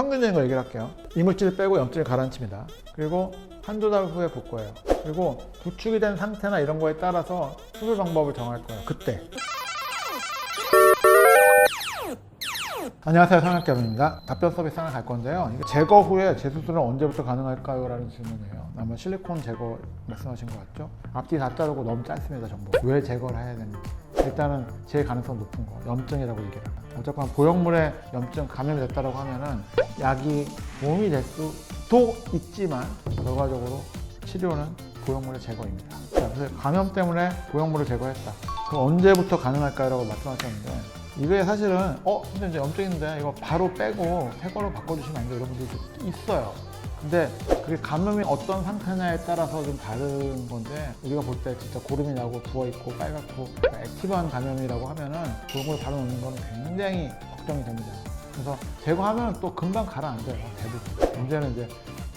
평균적인 걸 얘기를 할게요. 이물질 빼고 염증을 가라앉힙니다. 그리고 한두 달 후에 볼 거예요. 그리고 구축이 된 상태나 이런 거에 따라서 수술 방법을 정할 거예요. 그때. 안녕하세요. 성형외과입니다. 답변 서비스 하나 갈 건데요. 제거 후에 재수술은 언제부터 가능할까요? 라는 질문이에요. 아마 실리콘 제거 말씀하신 것 같죠? 앞뒤 다 자르고 너무 짧습니다. 정보. 왜 제거를 해야 되는지. 일단은 제일 가능성 높은 거 염증이라고 얘기를 합니다. 어쨌거나 보형물에 염증 감염이 됐다고 하면은 약이 도움이 될 수도 있지만 결과적으로 치료는 보형물의 제거입니다. 자, 그래서 감염 때문에 보형물을 제거했다. 그럼 언제부터 가능할까요?라고 말씀하셨는데 이게 사실은 어 근데 이제 염증인데 이거 바로 빼고 새 걸로 바꿔주시면 안 돼요 이런 분들도 있어요. 근데 그게 감염이 어떤 상태냐에 따라서 좀 다른 건데 우리가 볼 때 진짜 고름이 나고 부어 있고 빨갛고 액티브한 감염이라고 하면은 그런 걸 바로 놓는 건 굉장히 걱정이 됩니다. 그래서 제거하면 또 금방 가라앉아요 대부분. 문제는 이제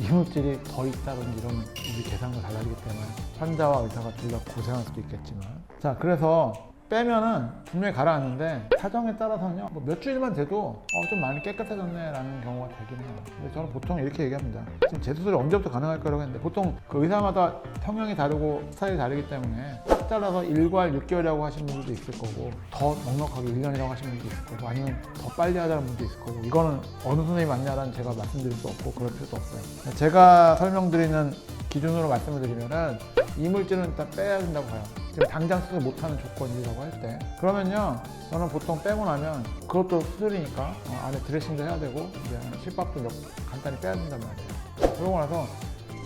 이물질이 더 있다든지 이런 우리 계산과 달라지기 때문에 환자와 의사가 둘 다 고생할 수도 있겠지만 자 그래서 빼면은 분명히 가라앉는데 사정에 따라서는요 뭐 몇 주일만 돼도 어, 좀 많이 깨끗해졌네 라는 경우가 되긴 해요. 근데 저는 보통 이렇게 얘기합니다. 지금 재수술이 언제부터 가능할까라고 했는데 보통 그 의사마다 성향이 다르고 스타일이 다르기 때문에 딱 잘라서 1괄 6개월이라고 하시는 분들도 있을 거고 더 넉넉하게 1년이라고 하시는 분도 있을 거고 아니면 더 빨리 하자는 분도 있을 거고 이거는 어느 선생님이 맞냐라는 제가 말씀드릴 수 없고 그럴 필요도 없어요. 제가 설명드리는 기준으로 말씀을 드리면은 이물질은 일단 빼야 된다고 봐요. 지금 당장 수술 못하는 조건이라고 할 때. 그러면요, 저는 보통 빼고 나면 그것도 수술이니까 어, 안에 드레싱도 해야 되고 이제 실밥도 몇, 간단히 빼야 된단 말이에요. 그러고 나서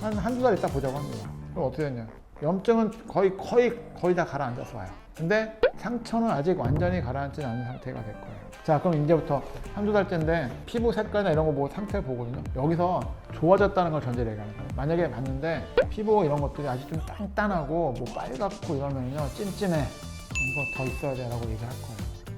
한 한두 달 있다 보자고 합니다. 그럼 어떻게 됐냐? 염증은 거의 거의 거의 다 가라앉아서 와요. 근데 상처는 아직 완전히 가라앉지 않은 상태가 될 거예요. 자, 그럼 이제부터 한두 달째인데 피부 색깔이나 이런 거 보고 상태 보거든요. 여기서 좋아졌다는 걸 전제로 얘기하는 거예요. 만약에 봤는데 피부 이런 것들이 아직 좀 단단하고 뭐 빨갛고 이러면요. 찜찜해. 이거 더 있어야 돼 라고 얘기할 거예요.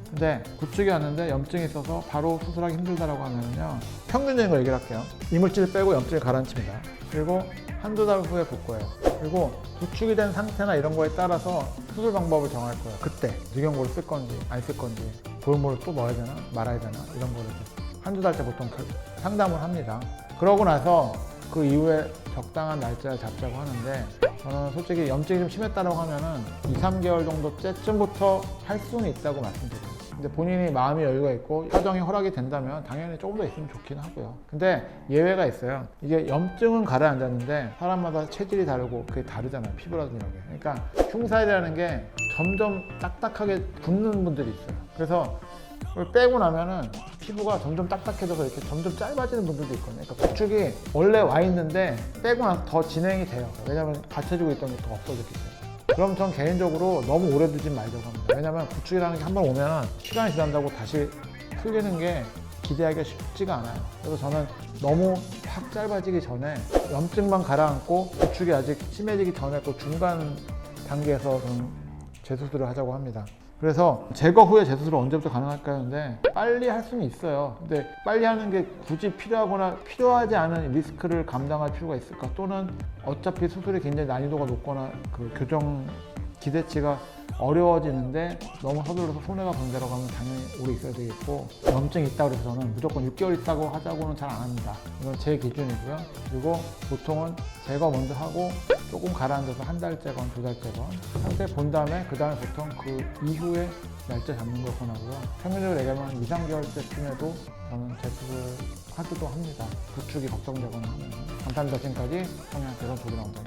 근데 구축이 왔는데 염증이 있어서 바로 수술하기 힘들다라고 하면요. 평균적인 걸 얘기를 할게요. 이물질 빼고 염증을 가라앉힙니다. 그리고 한두 달 후에 볼 거예요. 그리고 구축이 된 상태나 이런 거에 따라서 수술 방법을 정할 거예요. 그때 누경고를 쓸 건지 안 쓸 건지 보형물을 또 넣어야 되나 말아야 되나 이런 거를 한두 달째 보통 결- 상담을 합니다. 그러고 나서 그 이후에 적당한 날짜를 잡자고 하는데 저는 솔직히 염증이 좀 심했다고 하면은 2, 3개월 정도 때쯤부터 할 수는 있다고 말씀드려요. 근데 본인이 마음의 여유가 있고 사정이 허락이 된다면 당연히 조금 더 있으면 좋긴 하고요. 근데 예외가 있어요. 이게 염증은 가라앉았는데 사람마다 체질이 다르고 그게 다르잖아요. 피부라든지 이런 게. 그러니까 흉살이라는 게 점점 딱딱하게 굳는 분들이 있어요. 그래서 그걸 빼고 나면은 피부가 점점 딱딱해져서 이렇게 점점 짧아지는 분들도 있거든요. 그러니까 구축이 원래 와 있는데 빼고 나서 더 진행이 돼요. 왜냐하면 받쳐주고 있던 게 더 없어졌기 때문에. 그럼 전 개인적으로 너무 오래 두진 말자고 합니다. 왜냐면 구축이라는 게 한 번 오면 시간이 지난다고 다시 풀리는 게 기대하기가 쉽지가 않아요. 그래서 저는 너무 확 짧아지기 전에 염증만 가라앉고 구축이 아직 심해지기 전에 그 중간 단계에서 좀 재수술을 하자고 합니다. 그래서 제거 후에 재수술은 언제부터 가능할까요? 근데 빨리 할 수는 있어요. 근데 빨리 하는 게 굳이 필요하거나 필요하지 않은 리스크를 감당할 필요가 있을까? 또는 어차피 수술이 굉장히 난이도가 높거나 그 교정 기대치가 어려워지는데 너무 서둘러서 손해가 번다라고 하면 당연히 오래 있어야 되겠고 염증이 있다고 해서 저는 무조건 6개월 있다고 하자고는 잘 안 합니다. 이건 제 기준이고요. 그리고 보통은 제거 먼저 하고 조금 가라앉아서 한 달째건 두 달째건 상태 본 다음에 그 다음에 보통 그 이후에 날짜 잡는 걸 권하고요. 평균적으로 얘기하면 2, 3개월째쯤에도 저는 재수를 하기도 합니다. 구축이 걱정되거나 하면 감사합니다. 지금까지 성형 대선 조기 나온다.